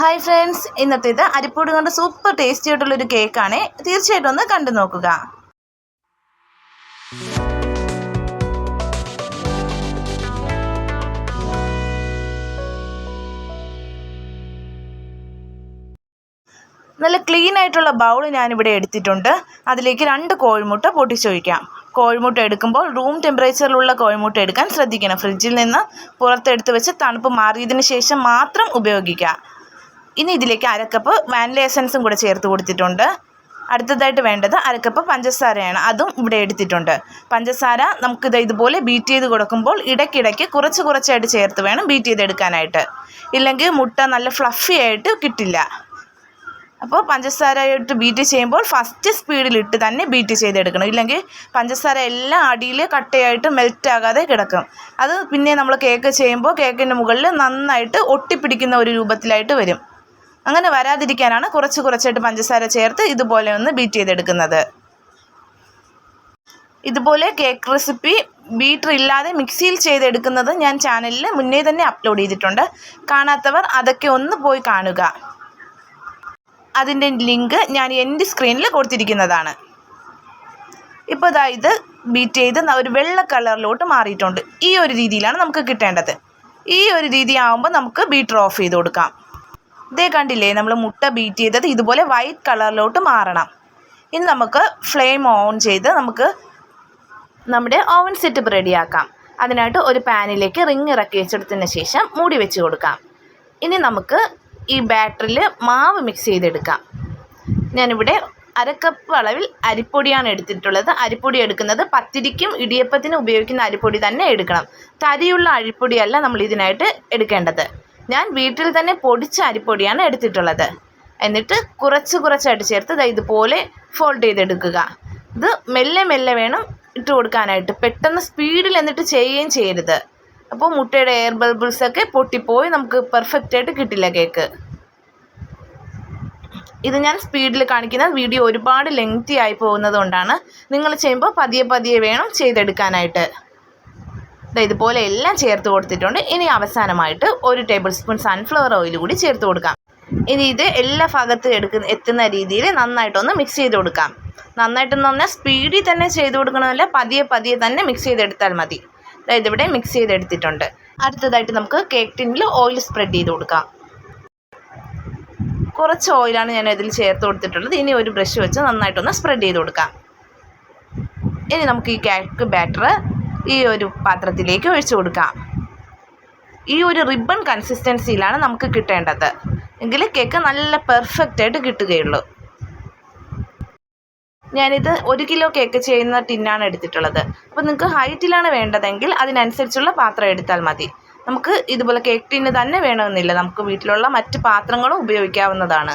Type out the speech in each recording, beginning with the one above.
Hi friends ഇന്നത്തേത് അരിപ്പൊടി കൊണ്ട് super tasty ആയിട്ടുള്ളൊരു കേക്കാണ് തീർച്ചയായിട്ടും ഒന്ന് കണ്ടു നോക്കുക. നല്ല ക്ലീൻ ആയിട്ടുള്ള ബൗൾ ഞാനിവിടെ എടുത്തിട്ടുണ്ട്. അതിലേക്ക് രണ്ട് കോഴിമുട്ട പൊട്ടിച്ചൊഴിക്കാം. കോഴിമുട്ട എടുക്കുമ്പോൾ റൂം ടെമ്പറേച്ചറിലുള്ള കോഴിമുട്ട എടുക്കാൻ ശ്രദ്ധിക്കണം. ഫ്രിഡ്ജിൽ നിന്ന് പുറത്തെടുത്ത് വെച്ച് തണുപ്പ് മാറിയതിന് ശേഷം മാത്രം ഉപയോഗിക്കുക. ഇനി ഇതിലേക്ക് അരക്കപ്പ് വാനില എസൻസും കൂടെ ചേർത്ത് കൊടുത്തിട്ടുണ്ട്. അടുത്തതായിട്ട് വേണ്ടത് അരക്കപ്പ് പഞ്ചസാരയാണ്. അതും ഇവിടെ എടുത്തിട്ടുണ്ട്. പഞ്ചസാര നമുക്കിത് ഇതുപോലെ ബീറ്റ് ചെയ്ത് കൊടുക്കുമ്പോൾ ഇടയ്ക്കിടയ്ക്ക് കുറച്ച് കുറച്ചായിട്ട് ചേർത്ത് വേണം ബീറ്റ് ചെയ്തെടുക്കാനായിട്ട്. ഇല്ലെങ്കിൽ മുട്ട നല്ല ഫ്ലഫി ആയിട്ട് കിട്ടില്ല. അപ്പോൾ പഞ്ചസാരയിട്ട് ബീറ്റ് ചെയ്യുമ്പോൾ ഫസ്റ്റ് സ്പീഡിലിട്ട് തന്നെ ബീറ്റ് ചെയ്തെടുക്കണം. ഇല്ലെങ്കിൽ പഞ്ചസാര എല്ലാം അടിയിൽ കട്ടയായിട്ട് മെൽറ്റ് ആകാതെ കിടക്കും. അത് പിന്നെ നമ്മൾ കേക്ക് ചെയ്യുമ്പോൾ കേക്കിന്റെ മുകളിൽ നന്നായിട്ട് ഒട്ടിപ്പിടിക്കുന്ന ഒരു രൂപത്തിലായിട്ട് വരും. അങ്ങനെ വരാതിരിക്കാനാണ് കുറച്ച് കുറച്ചായിട്ട് പഞ്ചസാര ചേർത്ത് ഇതുപോലെ ഒന്ന് ബീറ്റ് ചെയ്തെടുക്കുന്നത്. ഇതുപോലെ കേക്ക് റെസിപ്പി ബീറ്റർ ഇല്ലാതെ മിക്സിയിൽ ചെയ്തെടുക്കുന്നത് ഞാൻ ചാനലിൽ മുന്നേ തന്നെ അപ്ലോഡ് ചെയ്തിട്ടുണ്ട്. കാണാത്തവർ അതൊക്കെ ഒന്ന് പോയി കാണുക. അതിന്റെ ലിങ്ക് ഞാൻ എന്റെ സ്ക്രീനിൽ കൊടുത്തിരിക്കുന്നതാണ്. ഇപ്പോൾ ഇതാ ഇത് ബീറ്റ് ചെയ്ത് ഒരു വെള്ള കളറിലോട്ട് മാറിയിട്ടുണ്ട്. ഈ ഒരു രീതിയിലാണ് നമുക്ക് കിട്ടേണ്ടത്. ഈ ഒരു രീതി ആകുമ്പോൾ നമുക്ക് ബീറ്റർ ഓഫ് ചെയ്ത് കൊടുക്കാം. ഇതേ കണ്ടില്ലേ നമ്മൾ മുട്ട ബീറ്റ് ചെയ്തത് ഇതുപോലെ വൈറ്റ് കളറിലോട്ട് മാറണം. ഇനി നമുക്ക് ഫ്ലെയിം ഓൺ ചെയ്ത് നമുക്ക് നമ്മുടെ ഓവൻ സെറ്റപ്പ് റെഡിയാക്കാം അതിനായിട്ട് ഒരു പാനിലേക്ക് റിങ് ഇറക്കി വെച്ചെടുത്തതിന് ശേഷം മൂടി വെച്ച് കൊടുക്കാം. ഇനി നമുക്ക് ഈ ബാറ്ററിൽ മാവ് മിക്സ് ചെയ്തെടുക്കാം. ഞാനിവിടെ അരക്കപ്പ് അളവിൽ അരിപ്പൊടിയാണ് എടുത്തിട്ടുള്ളത്. അരിപ്പൊടി എടുക്കുന്നത് പത്തിരിക്കും ഇടിയപ്പത്തിനും ഉപയോഗിക്കുന്ന അരിപ്പൊടി തന്നെ എടുക്കണം. തരിയുള്ള അരിപ്പൊടിയല്ല നമ്മൾ ഇതിനായിട്ട് എടുക്കേണ്ടത്. ഞാൻ വീട്ടിൽ തന്നെ പൊടിച്ച അരിപ്പൊടിയാണ് എടുത്തിട്ടുള്ളത്. എന്നിട്ട് കുറച്ച് കുറച്ചായിട്ട് ചേർത്ത് ഇതുപോലെ ഫോൾഡ് ചെയ്തെടുക്കുക. ഇത് മെല്ലെ മെല്ലെ വേണം ഇട്ട് കൊടുക്കാനായിട്ട്. പെട്ടെന്ന് സ്പീഡിൽ എന്നിട്ട് ചെയ്യുകയും ചെയ്യരുത്. അപ്പോൾ മുട്ടയുടെ എയർ ബൾബിൾസൊക്കെ പൊട്ടിപ്പോയി നമുക്ക് പെർഫെക്റ്റ് ആയിട്ട് കിട്ടില്ല കേക്ക്. ഇത് ഞാൻ സ്പീഡിൽ കാണിക്കുന്ന വീഡിയോ ഒരുപാട് ലെങ്തി ആയി പോകുന്നത് കൊണ്ടാണ് നിങ്ങൾ ചെയ്യുമ്പോൾ പതിയെ പതിയെ വേണം ചെയ്തെടുക്കാനായിട്ട്. ഇതുപോലെ എല്ലാം ചേർത്ത് കൊടുത്തിട്ടുണ്ട്. ഇനി അവസാനമായിട്ട് ഒരു ടേബിൾ സ്പൂൺ സൺഫ്ലവർ ഓയിൽ കൂടി ചേർത്ത് കൊടുക്കാം. ഇനി ഇത് എല്ലാ ഭാഗത്തും എടുക്കുന്ന എത്തുന്ന രീതിയിൽ നന്നായിട്ടൊന്ന് മിക്സ് ചെയ്ത് കൊടുക്കാം. നന്നായിട്ടെന്ന് പറഞ്ഞാൽ സ്പീഡിൽ തന്നെ ചെയ്ത് കൊടുക്കണമെന്നില്ല പതിയെ പതിയെ തന്നെ മിക്സ് ചെയ്തെടുത്താൽ മതി. അതായത് ഇവിടെ മിക്സ് ചെയ്തെടുത്തിട്ടുണ്ട്. അടുത്തതായിട്ട് നമുക്ക് കേക്ക് ടിന്നിൽ ഓയിൽ സ്പ്രെഡ് ചെയ്ത് കൊടുക്കാം. കുറച്ച് ഓയിലാണ് ഞാൻ ഇതിൽ ചേർത്ത് കൊടുത്തിട്ടുള്ളത്. ഇനി ഒരു ബ്രഷ് വെച്ച് നന്നായിട്ടൊന്ന് സ്പ്രെഡ് ചെയ്ത് കൊടുക്കാം. ഇനി നമുക്ക് ഈ കേക്ക് ബാറ്റർ ഈ ഒരു പാത്രത്തിലേക്ക് ഒഴിച്ചു കൊടുക്കാം. ഈ ഒരു റിബൺ കൺസിസ്റ്റൻസിയിലാണ് നമുക്ക് കിട്ടേണ്ടത്. എങ്കിൽ കേക്ക് നല്ല പെർഫെക്റ്റ് ആയിട്ട് കിട്ടുകയുള്ളൂ. ഞാനിത് ഒരു കിലോ കേക്ക് ചെയ്യുന്ന ടിന്നാണ് എടുത്തിട്ടുള്ളത്. അപ്പോൾ നിങ്ങൾക്ക് ഹൈറ്റിലാണ് വേണ്ടതെങ്കിൽ അതിനനുസരിച്ചുള്ള പാത്രം എടുത്താൽ മതി. നമുക്ക് ഇതുപോലെ കേക്ക് ടിന്ന് തന്നെ വേണമെന്നില്ല. നമുക്ക് വീട്ടിലുള്ള മറ്റ് പാത്രങ്ങളും ഉപയോഗിക്കാവുന്നതാണ്.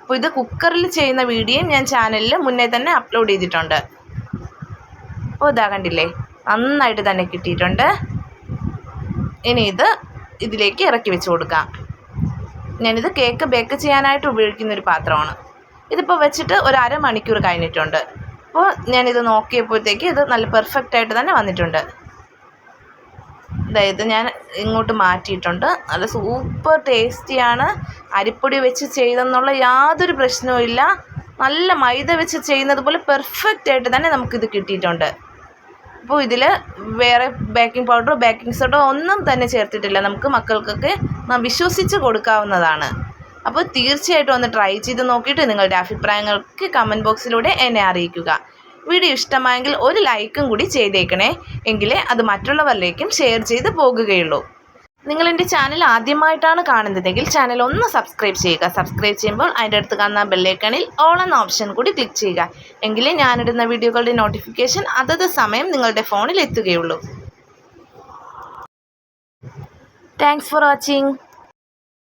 അപ്പോൾ ഇത് കുക്കറിൽ ചെയ്യുന്ന വീഡിയോയും ഞാൻ ചാനലിൽ മുന്നേ തന്നെ അപ്ലോഡ് ചെയ്തിട്ടുണ്ട്. അപ്പോൾ ഇതാ കണ്ടില്ലേ? നന്നായിട്ട് തന്നെ കിട്ടിയിട്ടുണ്ട്. ഇനി ഇത് ഇതിലേക്ക് ഇറക്കി വെച്ച് കൊടുക്കാം. ഞാനിത് കേക്ക് ബേക്ക് ചെയ്യാനായിട്ട് ഉപയോഗിക്കുന്ന ഒരു പാത്രമാണ്. ഇതിപ്പോൾ വെച്ചിട്ട് ഒരു അരമണിക്കൂർ കഴിഞ്ഞിട്ടുണ്ട്. അപ്പോൾ ഞാനിത് നോക്കിയപ്പോഴത്തേക്ക് ഇത് നല്ല പെർഫെക്റ്റ് ആയിട്ട് തന്നെ വന്നിട്ടുണ്ട്. അതായത് ഞാൻ ഇങ്ങോട്ട് മാറ്റിയിട്ടുണ്ട്. നല്ല സൂപ്പർ ടേസ്റ്റിയാണ് അരിപ്പൊടി വെച്ച് ചെയ്തെന്നുള്ള യാതൊരു പ്രശ്നവും ഇല്ല. നല്ല മൈദ വെച്ച് ചെയ്യുന്നത് പോലെ പെർഫെക്റ്റ് ആയിട്ട് തന്നെ നമുക്കിത് കിട്ടിയിട്ടുണ്ട്. അപ്പോൾ ഇതിൽ വേറെ ബേക്കിംഗ് പൗഡറോ ബേക്കിംഗ് സോഡോ ഒന്നും തന്നെ ചേർത്തിട്ടില്ല. നമുക്ക് മക്കൾക്കൊക്കെ വിശ്വസിച്ച് കൊടുക്കാവുന്നതാണ്. അപ്പോൾ തീർച്ചയായിട്ടും ഒന്ന് ട്രൈ ചെയ്ത് നോക്കിയിട്ട് നിങ്ങളുടെ അഭിപ്രായങ്ങൾക്ക് കമന്റ് ബോക്സിലൂടെ എന്നെ അറിയിക്കുക. വീഡിയോ ഇഷ്ടമായെങ്കിൽ ഒരു ലൈക്കും കൂടി ചെയ്തേക്കണേ. എങ്കിലേ അത് മറ്റുള്ളവരിലേക്കും ഷെയർ ചെയ്ത് പോകുകയുള്ളൂ. നിങ്ങൾ എന്റെ ചാനൽ ആദ്യമായിട്ടാണ് കാണുന്നതെങ്കിൽ ചാനൽ ഒന്ന് സബ്സ്ക്രൈബ് ചെയ്യുക. സബ്സ്ക്രൈബ് ചെയ്യുമ്പോൾ അതിന്റെ അടുത്ത് കാണുന്ന ബെല്ലേക്കണിൽ ഓൾ എന്ന ഓപ്ഷൻ കൂടി ക്ലിക്ക് ചെയ്യുക. എങ്കിലേ ഞാനിടുന്ന വീഡിയോകളുടെ നോട്ടിഫിക്കേഷൻ അതത് സമയം നിങ്ങളുടെ ഫോണിൽ എത്തുകയുള്ളൂ. Thanks for watching